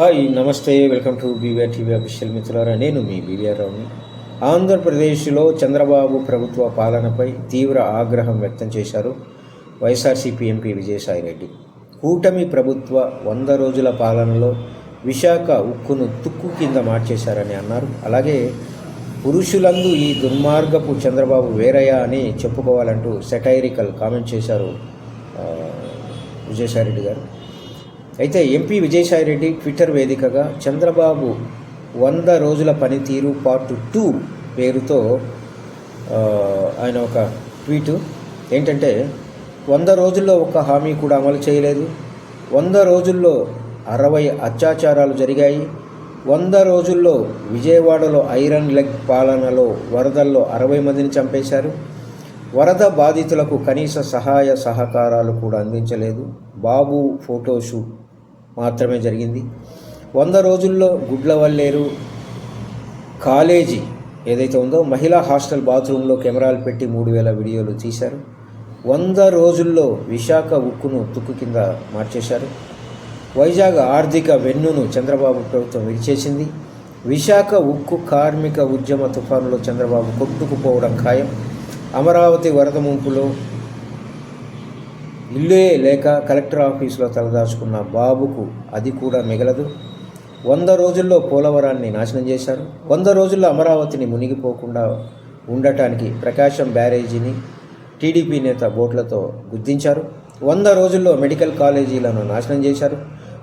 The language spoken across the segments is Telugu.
హాయ్ నమస్తే welcome to B V R TV official మిత్రులారా నేను మీ బీవీఆర్ రావుని ఆంధ్రప్రదేశ్లో చంద్రబాబు ప్రభుత్వ పాలనపై తీవ్ర ఆగ్రహం వ్యక్తం చేశారు వైఎస్ఆర్సీపీ ఎంపీ విజయసాయిరెడ్డి. కూటమి ప్రభుత్వ వంద రోజుల పాలనలో విశాఖ ఉక్కును తుక్కు కింద మార్చేశారని అన్నారు. అలాగే పురుషులందు ఈ దుర్మార్గపు చంద్రబాబు వేరయ్య అని చెప్పుకోవాలంటూ సెటైరికల్ కామెంట్ చేశారు విజయసాయిరెడ్డి గారు. అయితే ఎంపీ విజయసాయిరెడ్డి ట్విట్టర్ వేదికగా చంద్రబాబు వంద రోజుల పనితీరు పార్ట్ టూ పేరుతో ఆయన ఒక ట్వీటు. ఏంటంటే వంద రోజుల్లో ఒక హామీ కూడా అమలు చేయలేదు. వంద రోజుల్లో అరవై అత్యాచారాలు జరిగాయి. వంద రోజుల్లో విజయవాడలో ఐరన్ లెగ్ పాలనలో వరదల్లో అరవై మందిని చంపేశారు. వరద బాధితులకు కనీస సహాయ సహకారాలు కూడా అందించలేదు. బాబు ఫోటోషూట్ మాత్రమే జరిగింది. వంద రోజుల్లో గుడ్లవల్లేరు కాలేజీ ఏదైతే ఉందో మహిళా హాస్టల్ బాత్రూంలో కెమెరాలు పెట్టి మూడు వేల వీడియోలు తీశారు. వంద రోజుల్లో విశాఖ ఉక్కును తుక్కు కింద మార్చేశారు. వైజాగ్ ఆర్థిక వెన్నును చంద్రబాబు ప్రభుత్వం విడిచేసింది విశాఖ ఉక్కు కార్మిక ఉద్యమ తుఫానులో చంద్రబాబు కొట్టుకుపోవడం ఖాయం. అమరావతి వరద ముంపులో ఇల్లే లేక కలెక్టర్ ఆఫీసులో తలదాచుకున్న బాబుకు అది కూడా మిగలదు. వంద రోజుల్లో పోలవరాన్ని నాశనం చేశారు. వంద రోజుల్లో అమరావతిని మునిగిపోకుండా ఉండటానికి ప్రకాశం బ్యారేజీని టీడీపీ నేత బోట్లతో గుర్తించారు వంద రోజుల్లో మెడికల్ కాలేజీలను నాశనం చేశారు.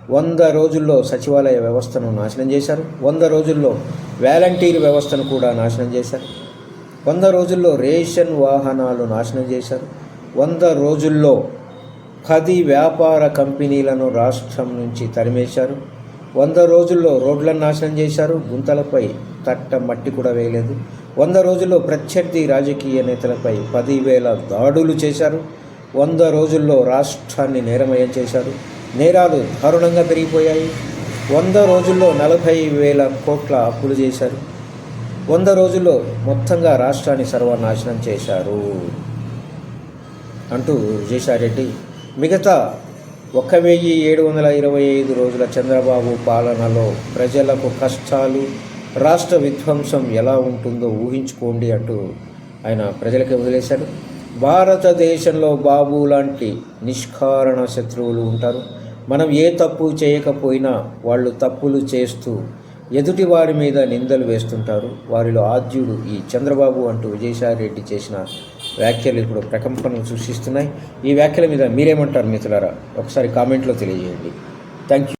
వంద రోజుల్లో సచివాలయ వ్యవస్థను నాశనం చేశారు. వంద రోజుల్లో వాలంటీర్ వ్యవస్థను కూడా నాశనం చేశారు. వంద రోజుల్లో రేషన్ వాహనాలు నాశనం చేశారు. వంద రోజుల్లో పది వ్యాపార కంపెనీలను రాష్ట్రం నుంచి తరిమేశారు. వంద రోజుల్లో రోడ్లను నాశనం చేశారు. గుంతలపై తట్ట మట్టి కూడా వేయలేదు. వంద రోజుల్లో ప్రత్యర్థి రాజకీయ నేతలపై పదివేల దాడులు చేశారు. వంద రోజుల్లో రాష్ట్రాన్ని నేరమయం చేశారు. నేరాలు దారుణంగా పెరిగిపోయాయి. వంద రోజుల్లో నలభై వేల కోట్ల అప్పులు చేశారు. వంద రోజుల్లో మొత్తంగా రాష్ట్రాన్ని సర్వనాశనం చేశారు. అంటూ విజయసాయిరెడ్డి మిగతా ఒక వెయ్యి ఏడు వందల ఇరవై ఐదు రోజుల చంద్రబాబు పాలనలో ప్రజలకు కష్టాలు రాష్ట్ర విధ్వంసం ఎలా ఉంటుందో ఊహించుకోండి అంటూ ఆయన ప్రజలకి వదిలేశారు భారతదేశంలో బాబు లాంటి నిష్కారణ శత్రువులు ఉంటారు. మనం ఏ తప్పు చేయకపోయినా వాళ్ళు తప్పులు చేస్తూ ఎదుటి వారి మీద నిందలు వేస్తుంటారు. వారిలో ఆద్యుడు ఈ చంద్రబాబు అంటూ విజయసాయి రెడ్డి చేసిన వ్యాఖ్యలు ఇప్పుడు ప్రకంపనలు సృష్టిస్తున్నాయి. ఈ వ్యాఖ్యల మీద మీరేమంటారు మిత్రులారా? ఒకసారి కామెంట్లో తెలియజేయండి. Thank you